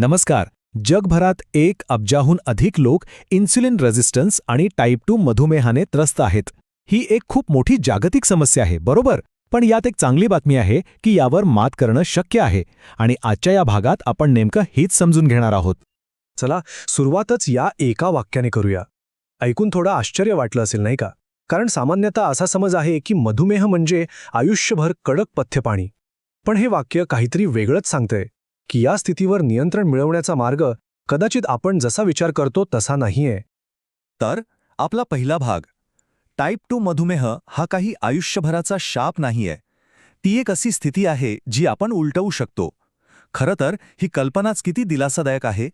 नमस्कार. जगभरात एक अब्जाहून अधिक लोक इन्सुलिन रेझिस्टन्स आणि टाईप टू मधुमेहाने त्रस्त आहेत. ही एक खूप मोठी जागतिक समस्या आहे बरोबर? पण यात एक चांगली बातमी आहे की यावर मात करणं शक्य आहे आणि आजच्या या भागात आपण नेमकं हेच समजून घेणार आहोत. चला सुरुवातच या एका वाक्याने करूया. ऐकून थोडं आश्चर्य वाटलं असेल नाही का? कारण सामान्यतः असा समज आहे की मधुमेह म्हणजे आयुष्यभर कडक पथ्यपाणी. पण हे वाक्य काहीतरी वेगळंच सांगतंय. की या स्थितीवर नियंत्रण मिळवण्याचा मार्ग कदाचित आपण जसा विचार करतो तसा नाहीये. तर आपला पहिला भाग टाईप टू मधुमेह हा काही आयुष्यभराचा शाप नाहीये. ती एक अशी स्थिती आहे जी आपण उलटवू शकतो. खरं तर ही कल्पनाच किती दिलासादायक आहे?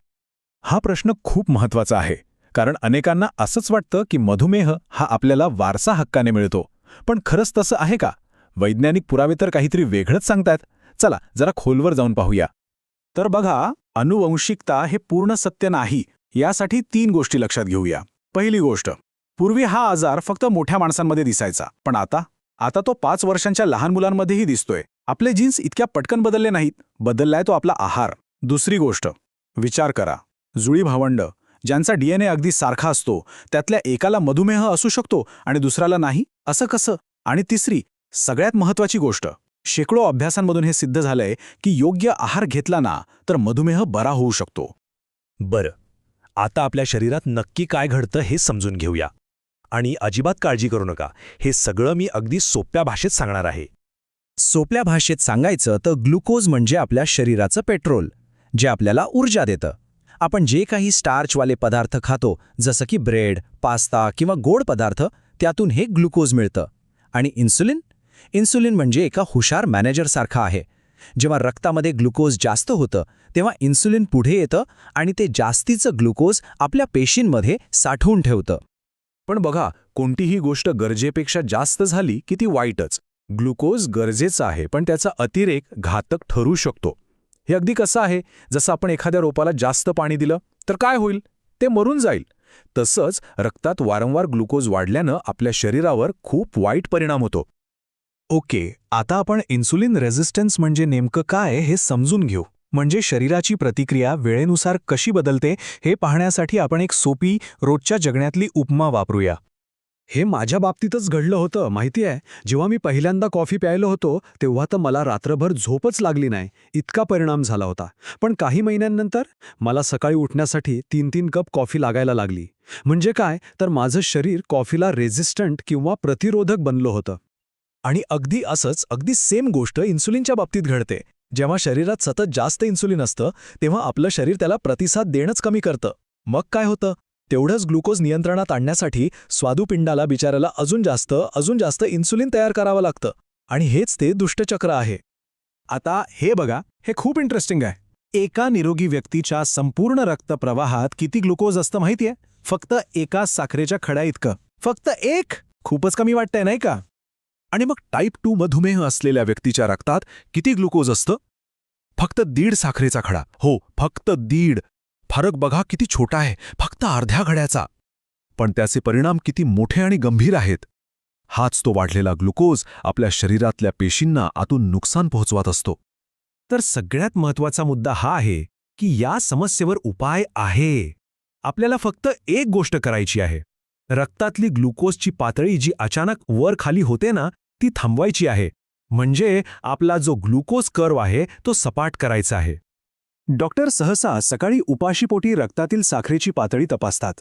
हा प्रश्न खूप महत्त्वाचा आहे कारण अनेकांना असंच वाटतं की मधुमेह हा आपल्याला वारसा हक्काने मिळतो. पण खरंच तसं आहे का? वैज्ञानिक पुरावे तर काहीतरी वेगळंच सांगतात चला जरा खोलवर जाऊन पाहूया. तर बघा अनुवंशिकता हे पूर्ण सत्य नाही यासाठी तीन गोष्टी लक्षात घेऊया. पहिली गोष्ट पूर्वी हा आजार फक्त मोठ्या माणसांमध्ये दिसायचा पण आता? आता तो पाच वर्षांच्या लहान मुलांमध्येही दिसतोय. आपले जीन्स इतक्या पटकन बदलले नाहीत बदललाय तो आपला आहार. दुसरी गोष्ट विचार करा. जुळी भावंड ज्यांचा डीएनए अगदी सारखा असतो त्यातल्या एकाला मधुमेह असू शकतो आणि दुसऱ्याला नाही? असं कसं? आणि तिसरी सगळ्यात महत्वाची गोष्ट शेकडो अभ्यासांमधून हे सिद्ध झालंय की योग्य आहार घेतला ना तर मधुमेह बरा होऊ शकतो. बरं आता आपल्या शरीरात नक्की काय घडतं हे समजून घेऊया. आणि अजिबात काळजी करू नका हे सगळं मी अगदी सोप्या भाषेत सांगणार आहे. सोप्या भाषेत सांगायचं तर ग्लुकोज म्हणजे आपल्या शरीराचं पेट्रोल जे आपल्याला ऊर्जा देतं. आपण जे काही स्टार्चवाले पदार्थ खातो जसं की ब्रेड पास्ता किंवा गोड पदार्थ त्यातून हे ग्लुकोज मिळतं. आणि इन्सुलिन? इन्सुलिन म्हणजे एका हुशार मॅनेजरसारखा आहे. जेव्हा रक्तामध्ये ग्लुकोज जास्त होतं तेव्हा इन्सुलिन पुढे येतं आणि ते जास्तीचं ग्लुकोज आपल्या पेशींमध्ये साठवून ठेवतं. पण बघा कोणतीही गोष्ट गरजेपेक्षा जास्त झाली की ती वाईटच. ग्लुकोज गरजेचं आहे पण त्याचा अतिरेक घातक ठरू शकतो. हे अगदी कसं आहे? जसं आपण एखाद्या रोपाला जास्त पाणी दिलं तर काय होईल? ते मरून जाईल. तसंच रक्तात वारंवार ग्लुकोज वाढल्यानं आपल्या शरीरावर खूप वाईट परिणाम होतो. ओके आता आपण इन्सुलिन रेझिस्टन्स म्हणजे नेमकं काय हे समजून घेऊ. म्हणजे शरीराची प्रतिक्रिया वेळेनुसार कशी बदलते हे पाहण्यासाठी आपण एक सोपी रोजच्या जगण्यातली उपमा वापरूया. हे माझ्या बाबतीतच घडलं होतं माहिती आहे? जेव्हा मी पहिल्यांदा कॉफी प्यायलो होतो तेव्हा तर मला रात्रभर झोपच लागली नाही. इतका परिणाम झाला होता. पण काही महिन्यांनंतर मला सकाळी उठण्यासाठी तीन तीन कप कॉफी लागायला लागली. म्हणजे काय? तर माझं शरीर कॉफीला रेझिस्टंट किंवा प्रतिरोधक बनलं होतं. आणि अगदी असंच अगदी सेम गोष्ट इन्सुलिनच्या बाबतीत घडते. जेव्हा शरीरात सतत जास्त इन्सुलिन असतं तेव्हा आपलं शरीर त्याला प्रतिसाद देणंच कमी करतं. मग काय होतं? तेवढंच ग्लुकोज नियंत्रणात आणण्यासाठी स्वादुपिंडाला बिचाराला अजून जास्त अजून जास्त इन्सुलिन तयार करावं लागतं. आणि हेच ते दुष्टचक्र आहे. आता हे बघा हे खूप इंटरेस्टिंग आहे. एका निरोगी व्यक्तीच्या संपूर्ण रक्तप्रवाहात किती ग्लुकोज असतं माहितीये? फक्त एका साखरेच्या खड्या इतकं. फक्त एक? खूपच कमी वाटतंय नाही का? आणि मग टाईप टू मधुमेह असलेल्या व्यक्तीच्या रक्तात किती ग्लुकोज असतं? फक्त दीड साखरेचा खडा. हो फक्त दीड. फरक बघा किती छोटा आहे. फक्त अर्ध्या घड्याचा. पण त्याचे परिणाम किती मोठे आणि गंभीर आहेत. हाच तो वाढलेला ग्लुकोज आपल्या शरीरातल्या पेशींना आतून नुकसान पोहोचवत असतो. तर सगळ्यात महत्त्वाचा मुद्दा हा आहे की या समस्येवर उपाय आहे. आपल्याला फक्त एक गोष्ट करायची आहे. रक्तातली ग्लुकोजची पातळी जी अचानक वर खाली होते ना ती थांबवायची आहे. म्हणजे आपला जो ग्लुकोज कर्व आहे तो सपाट करायचा आहे. डॉक्टर सहसा सकाळी उपाशीपोटी रक्तातील साखरेची पातळी तपासतात.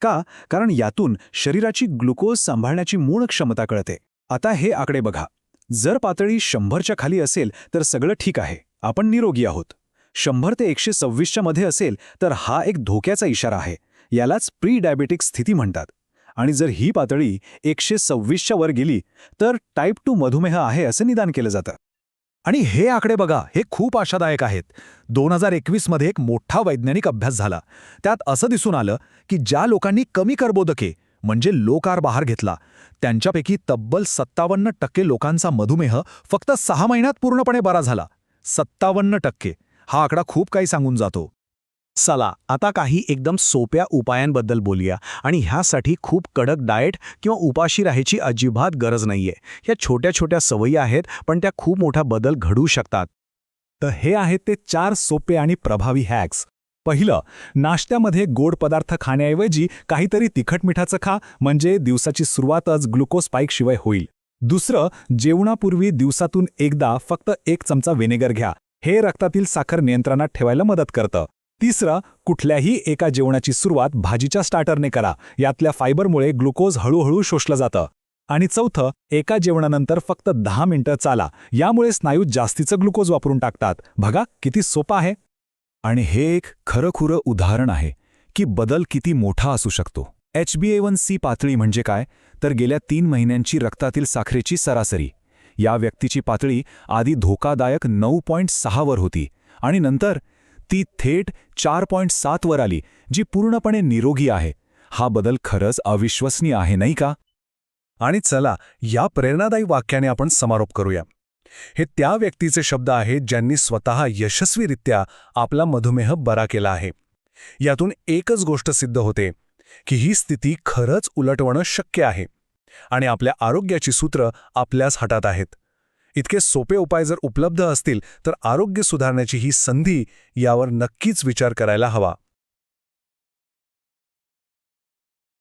का? कारण यातून शरीराची ग्लुकोज सांभाळण्याची मूळ क्षमता कळते. आता हे आकडे बघा. जर पातळी शंभरच्या खाली असेल तर सगळं ठीक आहे. आपण निरोगी आहोत. शंभर ते एकशे सव्वीसच्या मध्ये असेल तर हा एक धोक्याचा इशारा आहे. यालाच प्री डायबेटिक स्थिती म्हणतात. आणि जर ही पातळी एकशे सव्वीसच्या वर गेली तर टाईप टू मधुमेह आहे असं निदान केलं जातं. आणि हे आकडे बघा हे खूप आशादायक आहेत. दोन हजार एकवीसमध्ये एक मोठा वैज्ञानिक अभ्यास झाला. त्यात असं दिसून आलं की ज्या लोकांनी कमी कर्बोदके म्हणजे लो कार बहार घेतला त्यांच्यापैकी तब्बल सत्तावन्न टक्के लोकांचा मधुमेह फक्त सहा महिन्यात पूर्णपणे बरा झाला. सत्तावन्न टक्के. हा आकडा खूप काही सांगून जातो. चला आता काही एकदम सोप्या उपायांबद्दल बोलूया. आणि ह्यासाठी खूप कडक डाएट किंवा उपाशी राहायची अजिबात गरज नाहीये. ह्या छोट्या छोट्या सवयी आहेत पण त्या खूप मोठा बदल घडू शकतात. तर हे आहेत ते चार सोपे आणि प्रभावी हॅक्स पहिलं नाश्त्यामध्ये गोड पदार्थ खाण्याऐवजी काहीतरी तिखट मिठाचं खा म्हणजे दिवसाची सुरुवातच ग्लुकोज स्पाईकशिवाय होईल. दुसरं जेवणापूर्वी दिवसातून एकदा फक्त एक चमचा व्हिनेगर घ्या. हे रक्तातील साखर नियंत्रणात ठेवायला मदत करतं. तिसरं कुठल्याही एका जेवणाची सुरुवात भाजीच्या स्टार्टरने करा. यातल्या फायबरमुळे ग्लुकोज हळूहळू शोषलं जातं. आणि चौथं एका जेवणानंतर फक्त दहा मिनिटं चाला. यामुळे स्नायू जास्तीचं ग्लुकोज वापरून टाकतात. बघा किती सोपं आहे. आणि हे एक खरंखुरं उदाहरण आहे की बदल किती मोठा असू शकतो. H B A one C पातळी म्हणजे काय? तर गेल्या तीन महिन्यांची रक्तातील साखरेची सरासरी. या व्यक्तीची पातळी आधी धोकादायक नऊ पॉईंट सहावर होती. आणि नंतर ती थेट चार पॉईंट सातवर आली जी पूर्णपणे निरोगी आहे. हा बदल खरंच अविश्वसनीय आहे नाही का? आणि चला या प्रेरणादायी वाक्याने आपण समारोप करूया. हे त्या व्यक्तीचे शब्द आहेत ज्यांनी स्वतः यशस्वीरित्या आपला मधुमेह बरा केला आहे. यातून एकच गोष्ट सिद्ध होते की ही स्थिती खरंच उलटवणं शक्य आहे. आणि आपल्या आरोग्याची सूत्र आपल्याच हातात आहेत. इतके सोपे उपाय जर उपलब्ध असतील तर आरोग्य सुधारण्याची ही संधी यावर नक्कीच विचार करायला हवा.